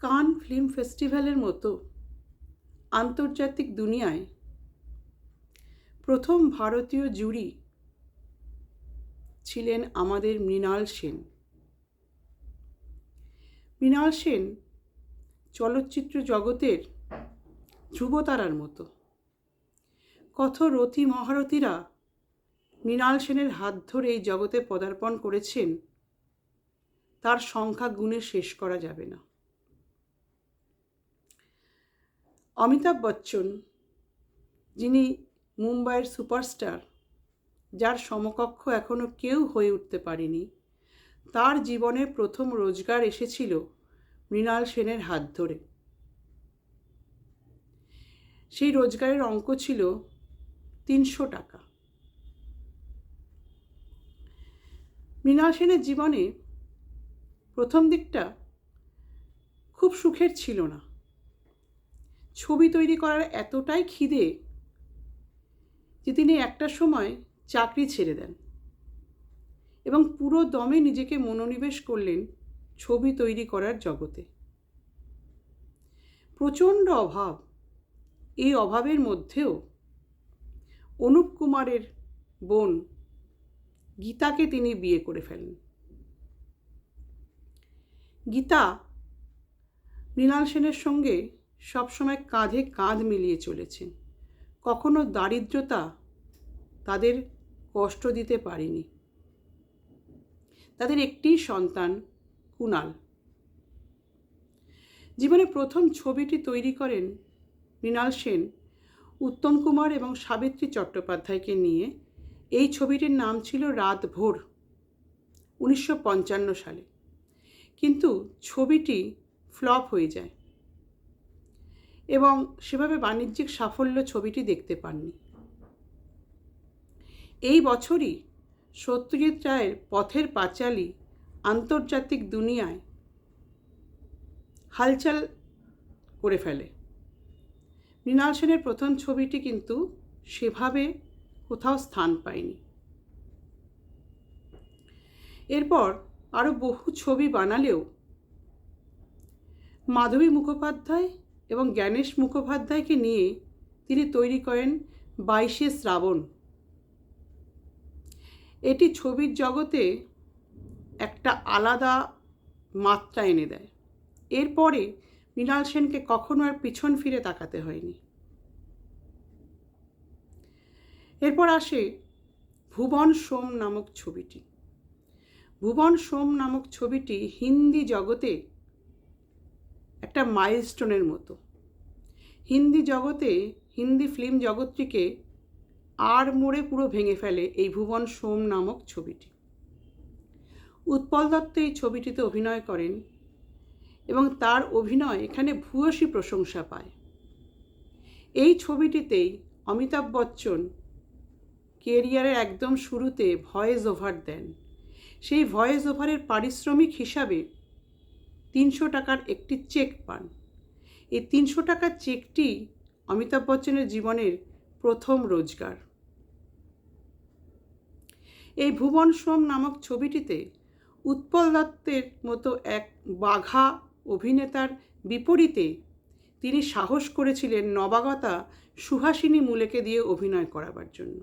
কান ফিল্ম ফেস্টিভ্যালের মতো আন্তর্জাতিক দুনিয়ায় প্রথম ভারতীয় জুরি ছিলেন আমাদের মৃণাল সেন। মৃণাল সেন চলচ্চিত্র জগতের ধ্রুবতারার মতো। কত রথী মহারথীরা মৃণাল সেনের হাত ধরে এই জগতে পদার্পণ করেছেন, তার সংখ্যা গুণে শেষ করা যাবে না। অমিতাভ বচ্চন, যিনি মুম্বাইয়ের সুপারস্টার, যার সমকক্ষ এখনও কেউ হয়ে উঠতে পারেনি, তার জীবনের প্রথম রোজগার এসেছিল মৃণাল সেনের হাত ধরে। সেই রোজগারের অঙ্ক ছিল তিনশো টাকা। মৃণাল সেনের জীবনে প্রথম দিকটা খুব সুখের ছিল না। ছবি তৈরি করার এতটাই খিদে যে তিনি একটা সময় চাকরি ছেড়ে দেন এবং পুরো দমে নিজেকে মনোনিবেশ করলেন ছবি তৈরি করার জগতে। প্রচণ্ড অভাব। এই অভাবের মধ্যেও অনুপ কুমারের বোন গীতাকে তিনি বিয়ে করে ফেলেন। গীতা মৃণাল সেনের সঙ্গে সবসময় কাঁধে কাঁধ মিলিয়ে চলেছেন কখনো দারিদ্রতা তাদের কষ্ট দিতে পারেনি। তাদের একটি সন্তান কুনাল। জীবনে প্রথম ছবিটি তৈরি করেন মৃণাল সেন। উত্তম কুমার এবং সাবিত্রী চট্টোপাধ্যায়কে নিয়ে এই ছবিটির নাম ছিল রাত ভোর, উনিশশো পঞ্চান্ন সালে। কিন্তু ছবিটি ফ্লপ হয়ে যায়। এবং সেভাবে বাণিজ্যিক সাফল্য ছবিটি দেখতে পাননি। এই বছরই সত্যজিৎ রায়ের পথের পাঁচালী আন্তর্জাতিক দুনিয়ায় হালচাল করে ফেলে। মৃণাল সেনের প্রথম ছবিটি কিন্তু সেভাবে কোথাও স্থান পায়নি। এরপর আরও বহু ছবি বানালেও মাধবী মুখোপাধ্যায় এবং জ্ঞানেশ মুখোপাধ্যায়কে নিয়ে তিনি তৈরি করেন বাইশে শ্রাবণ। এটি ছবির জগতে একটা আলাদা মাত্রা এনে দেয়। এরপরে মৃণাল সেনকে কখনো আর পিছন ফিরে তাকাতে হয়নি। এরপর আসে ভুবন সোম নামক ছবিটি। ভুবন সোম নামক ছবিটি হিন্দি জগতে একটা মাইলস্টোনের মতো। হিন্দি জগতে, হিন্দি ফিল্ম জগৎটিকে আর মোড়ে পুরো ভেঙে ফেলে এই ভুবন সোম নামক ছবিটি। উৎপল দত্ত এই ছবিটিতে অভিনয় করেন এবং তার অভিনয় এখানে ভূয়সী প্রশংসা পায়। এই ছবিটিতেই অমিতাভ বচ্চন কেরিয়ারের একদম শুরুতে ভয়েস ওভার দেন। সেই ভয়েস ওভারের পারিশ্রমিক হিসাবে তিনশো টাকার একটি চেক পান। এই তিনশো টাকার চেকটি অমিতাভ বচ্চনের জীবনের প্রথম রোজগার। এই ভুবন সোম নামক ছবিটিতে উৎপল দত্তের মতো এক বাঘা অভিনেতার বিপরীতে তিনি সাহস করেছিলেন নবাগতা সুহাসিনী মূলেকে দিয়ে অভিনয় করাবার জন্য।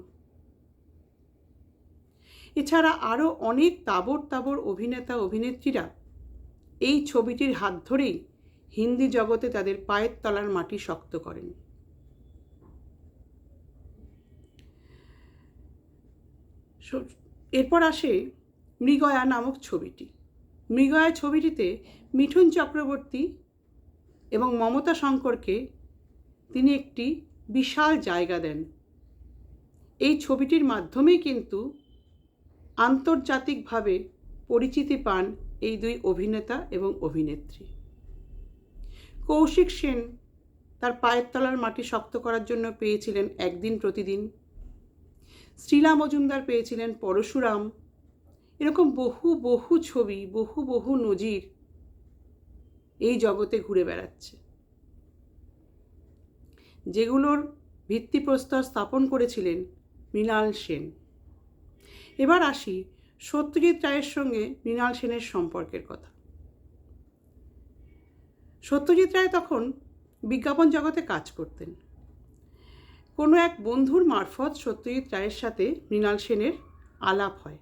এছাড়া আরও অনেক তাবর তাবর অভিনেতা অভিনেত্রীরা এই ছবিটির হাত ধরেই হিন্দি জগতে তাদের পায়ের তলার মাটি শক্ত করেন। এরপর আসে মৃগয়া নামক ছবিটি। মৃগয়া ছবিটিতে মিঠুন চক্রবর্তী এবং মমতা শঙ্করকে তিনি একটি বিশাল জায়গা দেন। এই ছবিটির মাধ্যমেই কিন্তু আন্তর্জাতিকভাবে পরিচিতি পান এই দুই অভিনেতা এবং অভিনেত্রী। কৌশিক সেন তার পায়ের তলার মাটি শক্ত করার জন্য পেয়েছিলেন একদিন প্রতিদিন। শ্রীলা মজুমদার পেয়েছিলেন পরশুরাম। এরকম বহু বহু ছবি, বহু বহু নজির এই জগতে ঘুরে বেড়াচ্ছে। যেগুলোর ভিত্তিপ্রস্তর স্থাপন করেছিলেন মৃণাল সেন। এবার আসি সত্যজিৎ রায়ের সঙ্গে মৃণাল সেনের সম্পর্কের কথা। সত্যজিৎ রায় তখন বিজ্ঞাপন জগতে কাজ করতেন। কোনো এক বন্ধুর মারফত সত্যজিৎ রায়ের সাথে মৃণাল সেনের আলাপ হয়।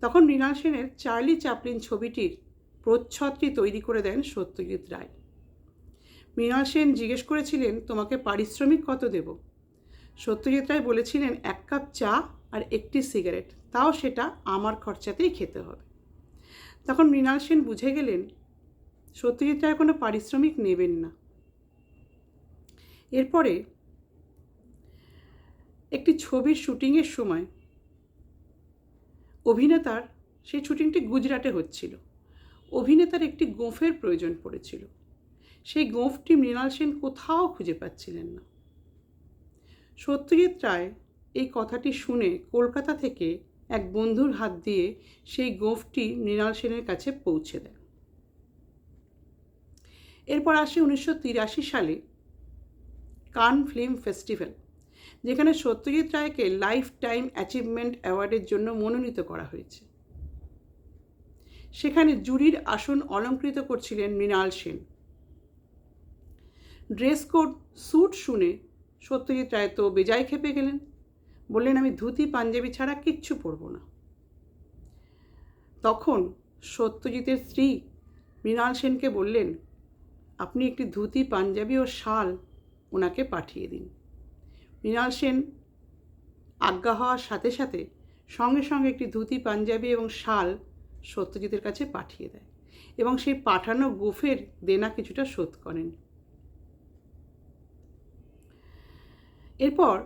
তখন মৃণাল সেনের চার্লি চাপলিন ছবিটির প্রচ্ছদটি তৈরি করে দেন সত্যজিৎ রায়। মৃণাল সেন জিজ্ঞেস করেছিলেন, তোমাকে পারিশ্রমিক কত দেব? সত্যজিৎ রায় বলেছিলেন, এক কাপ চা আর একটি সিগারেট, তাও সেটা আমার খরচাতেই খেতে হবে। তখন মৃণাল সেন বুঝে গেলেন, সত্যজিৎ রায় কোনো পারিশ্রমিক নেবেন না। এরপরে একটি ছবির শুটিংয়ের সময় অভিনেতার, সেই শুটিংটি গুজরাটে হচ্ছিল। অভিনেতার একটি গোঁফের প্রয়োজন পড়েছিল। সেই গোঁফটি মৃণাল সেন কোথাও খুঁজে পাচ্ছিলেন না। সত্যজিৎ রায় এই কথাটি শুনে কলকাতা থেকে এক বন্ধুর হাত দিয়ে সেই গোঁফটি মৃণাল সেনের কাছে পৌঁছে দেয়। এরপর আসে উনিশশো তিরাশি সালে কান ফিল্ম ফেস্টিভ্যাল, যেখানে সত্যজিৎ রায়কে লাইফ টাইম অ্যাচিভমেন্ট অ্যাওয়ার্ডের জন্য মনোনীত করা হয়েছে। সেখানে জুরির আসন অলঙ্কৃত করছিলেন Mrinal Sen. Dress code, suit শুনে সত্যজিৎ রায় তো বেজায় খেপে গেলেন। বললেন, আমি ধুতি, পাঞ্জাবি ছাড়া কিচ্ছু পরব না। তখন সত্যজিতের স্ত্রী মৃণাল সেনকে বললেন, আপনি একটি ধুতি, পাঞ্জাবি ও শাল ওনাকে পাঠিয়ে দিন। মৃণাল সেন আজ্ঞা হওয়ার সাথে সাথে সঙ্গে সঙ্গে একটি ধুতি, পাঞ্জাবি এবং শাল সত্যজিতের কাছে পাঠিয়ে দেয় এবং সেই পাঠানো গোফের দেনা কিছুটা শোধ করেন। এরপর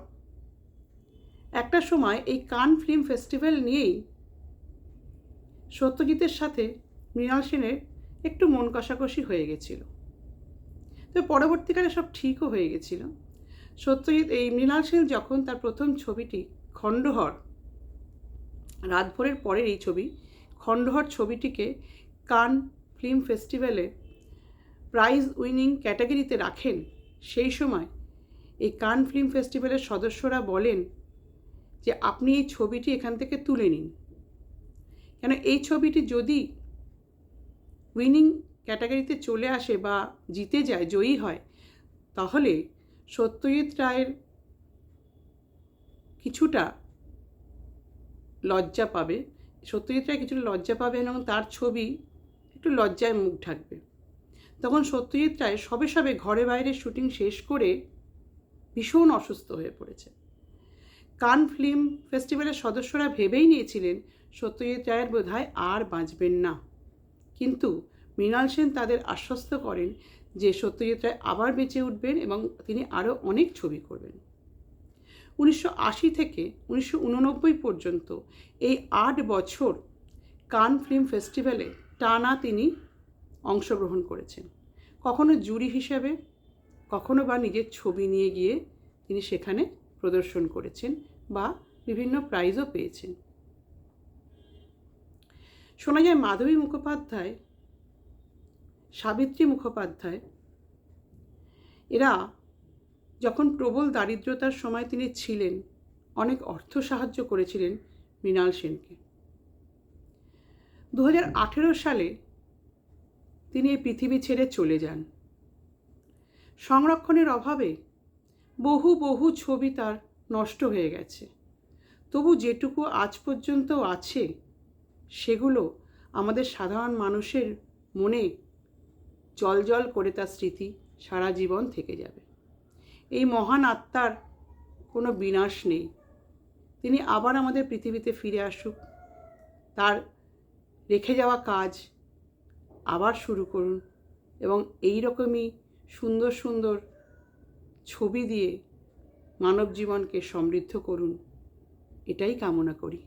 একটা সময় এই কান ফিল্ম ফেস্টিভ্যাল নিয়েই সত্যজিতের সাথে মৃণাল সেনের একটু মন কষাকষি হয়ে গেছিল। তো পরবর্তীকালে সব ঠিকও হয়ে গেছিল। সত্যজিৎ, এই মৃণাল সেন যখন তার প্রথম ছবিটি খণ্ডহর, রাতভরের পরের এই ছবি খণ্ডহর ছবিটিকে কান ফিল্ম ফেস্টিভ্যালে প্রাইজ উইনিং ক্যাটাগরিতে রাখেন, সেই সময় এই কান ফিল্ম ফেস্টিভ্যালের সদস্যরা বলেন যে আপনি এই ছবিটি এখান থেকে তুলে নিন। কেন এই ছবিটি যদি উইনিং ক্যাটাগরিতে চলে আসে বা জিতে যায়, জয়ী হয়, তাহলে সত্যজিৎ রায়ের কিছুটা লজ্জা পাবে। সত্যজিৎ রায় কিছুটা লজ্জা পাবেন এবং তার ছবি একটু লজ্জায় মুখ ঢাকবে। তখন সত্যজিৎ রায় সবে সবে ঘরে বাইরে শুটিং শেষ করে ভীষণ অসুস্থ হয়ে পড়েছে কান ফিল্ম ফেস্টিভ্যালের সদস্যরা ভেবেই নিয়েছিলেন, সত্যজিৎ রায়ের বোধহয় আর বাঁচবেন না। কিন্তু মৃণাল সেন তাদের আশ্বস্ত করেন যে সত্যজিৎ রায় আবার বেঁচে উঠবেন এবং তিনি আরও অনেক ছবি করবেন। উনিশশো আশি থেকে উনিশশো উননব্বই পর্যন্ত এই আট বছর কান ফিল্ম ফেস্টিভ্যালে টানা তিনি অংশগ্রহণ করেছেন। কখনো জুরি হিসেবে, কখনো বা নিজের ছবি নিয়ে গিয়ে তিনি সেখানে প্রদর্শন করেছেন। বা বিভিন্ন প্রাইজও পেয়েছেন শোনা যায় মাধবী মুখোপাধ্যায়, সাবিত্রী মুখোপাধ্যায়, এরা যখন প্রবল দারিদ্রতার সময় তিনি ছিলেন, অনেক অর্থ সাহায্য করেছিলেন মৃণাল সেনকে। দু হাজার আঠেরো সালে তিনি এই পৃথিবী ছেড়ে চলে যান। সংরক্ষণের অভাবে বহু বহু ছবি তার নষ্ট হয়ে গেছে। তবু যেটুকু আজ পর্যন্ত আছে, সেগুলো আমাদের সাধারণ মানুষের মনে জল জল করে তার স্মৃতি সারা জীবন থেকে যাবে। এই মহান আত্মার কোনো বিনাশ নেই। তিনি আবার আমাদের পৃথিবীতে ফিরে আসুক। তার রেখে যাওয়া কাজ আবার শুরু করুন এবং এই রকমই সুন্দর সুন্দর ছবি দিয়ে মানব জীবনকে সমৃদ্ধ করুন। এটাই কামনা করি।